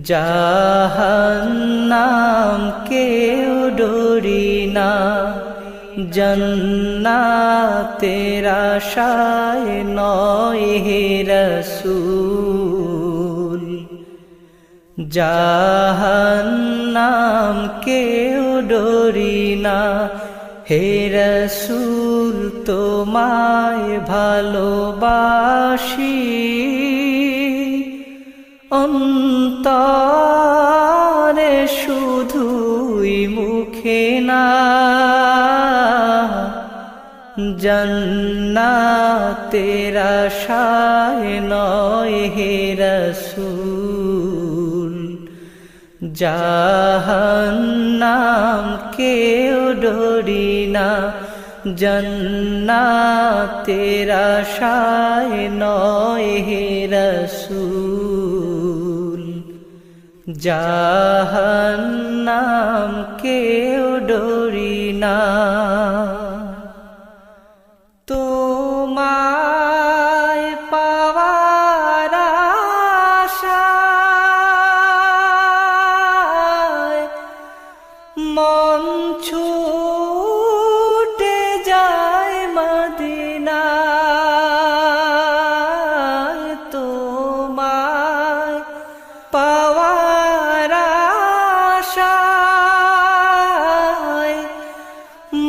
জাহান্নাম কেউ ডরি না। জন্নাতের আশায় নয় হে রসুল। জাহান্নাম কেউ ডরি না। হে রসুল, তোমায় ভালোবাসি। অন্তরে শুধুই মুখে না। জন্নাতের আশায় নয় হে রসুল, জাহান্নাম কেউ ডরি না। জন্নাতের আশায় নয় হে রসুল। জাহান্নাম কেউ ডরি না। তোমায় পাওয়ার মন ছুটে